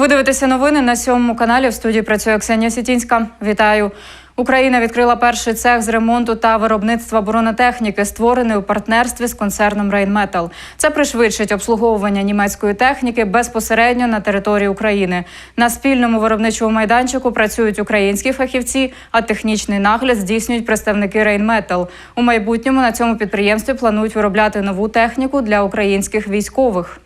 Ви дивитеся новини на сьомому каналі. В студії працює Ксенія Сітінська. Вітаю. Україна відкрила перший цех з ремонту та виробництва бронетехніки, створений у партнерстві з концерном Рейнметал. Це пришвидшить обслуговування німецької техніки безпосередньо на території України. На спільному виробничому майданчику працюють українські фахівці, а технічний нагляд здійснюють представники Рейнметал. У майбутньому на цьому підприємстві планують виробляти нову техніку для українських військових.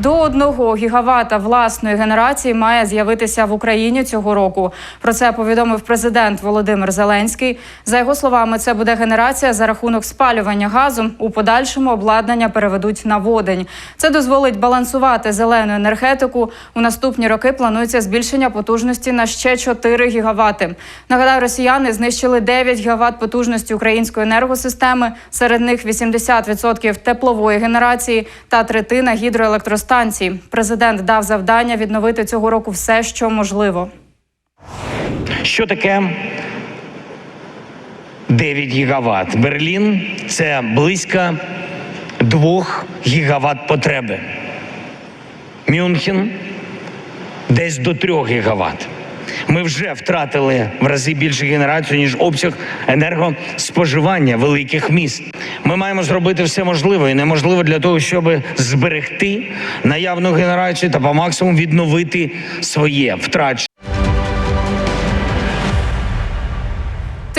До одного гігавата власної генерації має з'явитися в Україні цього року. Про це повідомив президент Володимир Зеленський. За його словами, це буде генерація за рахунок спалювання газу. У подальшому обладнання переведуть на водень. Це дозволить балансувати зелену енергетику. У наступні роки планується збільшення потужності на ще 4 гігавати. Нагадаю, росіяни знищили 9 гігават потужності української енергосистеми. Серед них 80% теплової генерації та третина гідроелектростанцій. Президент дав завдання відновити цього року все, що можливо. Що таке 9 гігават? Берлін це близько 2 гігават потреби. Мюнхен десь до 3 гігават. Ми вже втратили в рази більше генерацію, ніж обсяг енергоспоживання великих міст. Ми маємо зробити все можливе і неможливе для того, щоб зберегти наявну генерацію та по максимуму відновити своє втрачене.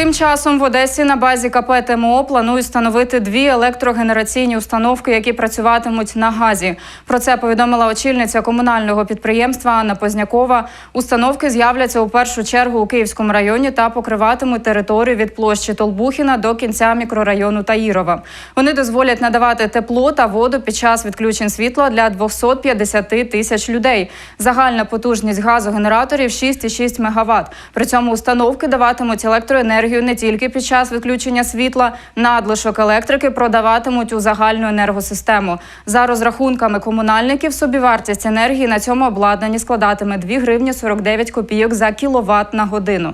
Тим часом в Одесі на базі КП ТМО планують встановити дві електрогенераційні установки, які працюватимуть на газі. Про це повідомила очільниця комунального підприємства Анна Познякова. Установки з'являться у першу чергу у Київському районі та покриватимуть територію від площі Толбухіна до кінця мікрорайону Таїрова. Вони дозволять надавати тепло та воду під час відключень світла для 250 тисяч людей. Загальна потужність газогенераторів 6,6 МВт. При цьому установки даватимуть електроенергію не тільки під час відключення світла, надлишок електрики продаватимуть у загальну енергосистему. За розрахунками комунальників, собівартість енергії на цьому обладнанні складатиме 2 гривні 49 копійок за кіловат на годину.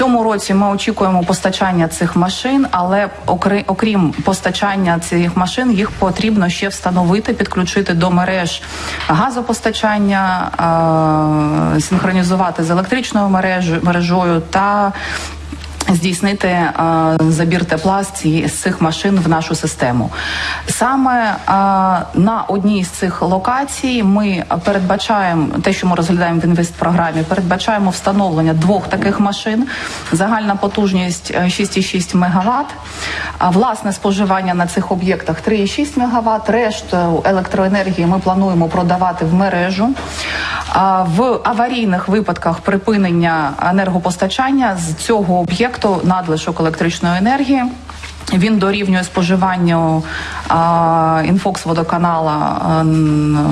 Цьому році ми очікуємо постачання цих машин, але окрі- окрім постачання цих машин, їх потрібно ще встановити, підключити до мереж газопостачання, синхронізувати з електричною мережею, мережою та Здійснити е, забір тепла з, цих машин в нашу систему. Саме е, на одній з цих локацій ми передбачаємо те, що ми розглядаємо в інвестпрограмі, передбачаємо встановлення двох таких машин. Загальна потужність е, 6,6 МВт. А власне споживання на цих об'єктах 3,6 МВт. Решту електроенергії ми плануємо продавати в мережу. В аварійних випадках припинення енергопостачання з цього об'єкту надлишок електричної енергії. Він дорівнює споживанню а, інфокс а,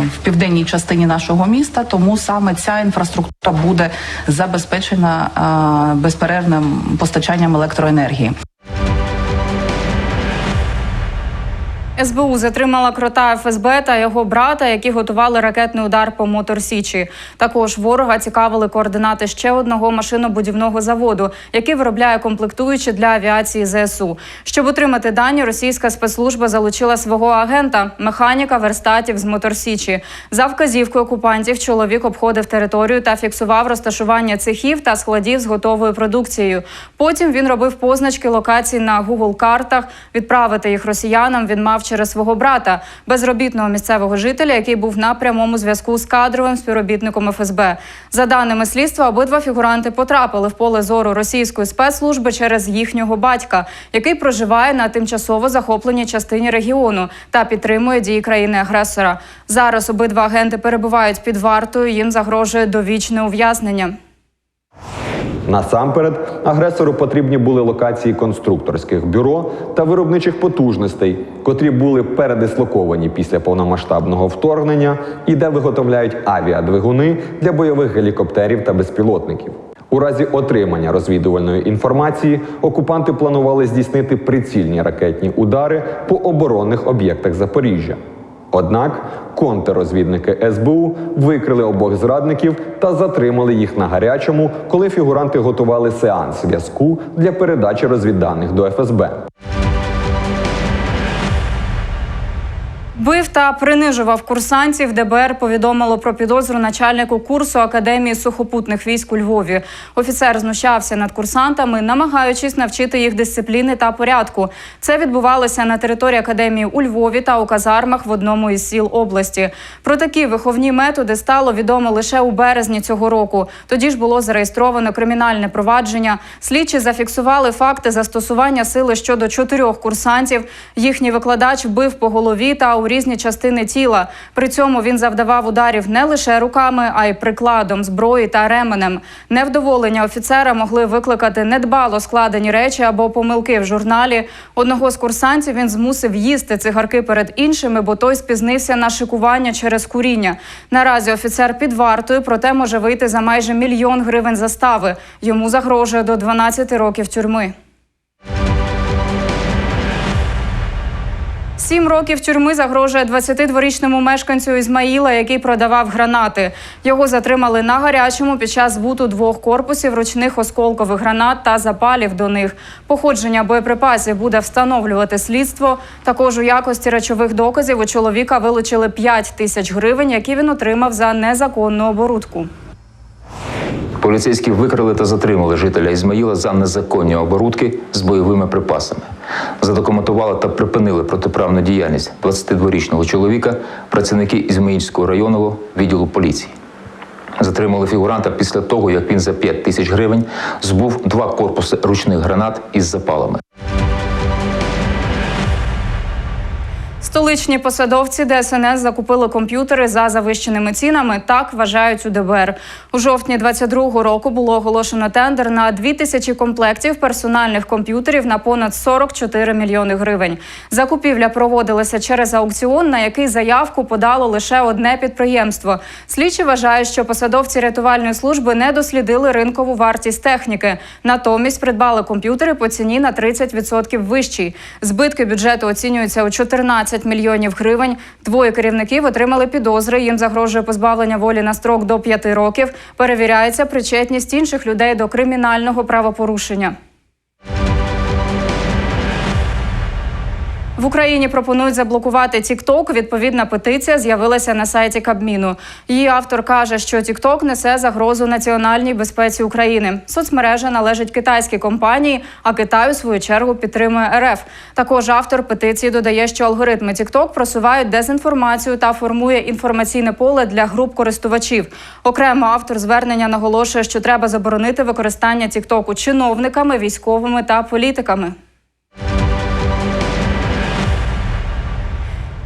в південній частині нашого міста. Тому саме ця інфраструктура буде забезпечена а, безперервним постачанням електроенергії. СБУ затримала крота ФСБ та його брата, які готували ракетний удар по Мотор Січі. Також ворога цікавили координати ще одного машинобудівного заводу, який виробляє комплектуючі для авіації ЗСУ. Щоб отримати дані, російська спецслужба залучила свого агента, механіка верстатів з Мотор Січі. За вказівкою окупантів чоловік обходив територію та фіксував розташування цехів та складів з готовою продукцією. Потім він робив позначки локацій на Google картах. Відправити їх росіянам він мав через свого брата, безробітного місцевого жителя, який був на прямому зв'язку з кадровим співробітником ФСБ. За даними слідства, обидва фігуранти потрапили в поле зору російської спецслужби через їхнього батька, який проживає на тимчасово захопленій частині регіону та підтримує дії країни-агресора. Зараз обидва агенти перебувають під вартою. Їм загрожує довічне ув'язнення. Насамперед, агресору потрібні були локації конструкторських бюро та виробничих потужностей, котрі були передислоковані після повномасштабного вторгнення і де виготовляють авіадвигуни для бойових гелікоптерів та безпілотників. У разі отримання розвідувальної інформації окупанти планували здійснити прицільні ракетні удари по оборонних об'єктах Запоріжжя. Однак контррозвідники СБУ викрили обох зрадників та затримали їх на гарячому, коли фігуранти готували сеанс зв'язку для передачі розвідданих до ФСБ. Бив та принижував курсантів. ДБР повідомило про підозру начальнику курсу Академії сухопутних військ у Львові. Офіцер знущався над курсантами, намагаючись навчити їх дисципліни та порядку. Це відбувалося на території академії у Львові та у казармах в одному із сіл області. Про такі виховні методи стало відомо лише у березні цього року. Тоді ж було зареєстровано кримінальне провадження. Слідчі зафіксували факти застосування сили щодо чотирьох курсантів. Їхній викладач бив по голові та у різні частини тіла. При цьому він завдавав ударів не лише руками, а й прикладом, зброї та ременем. Невдоволення офіцера могли викликати недбало складені речі або помилки в журналі. Одного з курсантів він змусив їсти цигарки перед іншими, бо той спізнився на шикування через куріння. Наразі офіцер під вартою, проте може вийти за майже мільйон гривень застави. Йому загрожує до 12 років тюрми. Сім років тюрми загрожує 22-річному мешканцю Ізмаїла, який продавав гранати. Його затримали на гарячому під час збуту двох корпусів ручних осколкових гранат та запалів до них. Походження боєприпасів буде встановлювати слідство. Також у якості речових доказів у чоловіка вилучили 5 тисяч гривень, які він отримав за незаконну оборудку. Поліцейські викрили та затримали жителя Ізмаїла за незаконні оборудки з бойовими припасами. Задокументували та припинили протиправну діяльність 22-річного чоловіка працівники Ізмаїльського районного відділу поліції. Затримали фігуранта після того, як він за 5 тисяч гривень збув два корпуси ручних гранат із запалами. Столичні посадовці ДСНС закупили комп'ютери за завищеними цінами. Так вважають у ДБР. У жовтні 22-го року було оголошено тендер на 2 тисячі комплектів персональних комп'ютерів на понад 44 мільйони гривень. Закупівля проводилася через аукціон, на який заявку подало лише одне підприємство. Слідчі вважають, що посадовці рятувальної служби не дослідили ринкову вартість техніки. Натомість придбали комп'ютери по ціні на 30% вищій. Збитки бюджету оцінюються у 14 мільйонів гривень. Двоє керівників отримали підозри. Їм загрожує позбавлення волі на строк до п'яти років. Перевіряється причетність інших людей до кримінального правопорушення. В Україні пропонують заблокувати TikTok. Відповідна петиція з'явилася на сайті Кабміну. Її автор каже, що TikTok несе загрозу національній безпеці України. Соцмережа належить китайській компанії, а Китай у свою чергу підтримує РФ. Також автор петиції додає, що алгоритми TikTok просувають дезінформацію та формує інформаційне поле для груп користувачів. Окремо автор звернення наголошує, що треба заборонити використання TikTok чиновниками, військовими та політиками.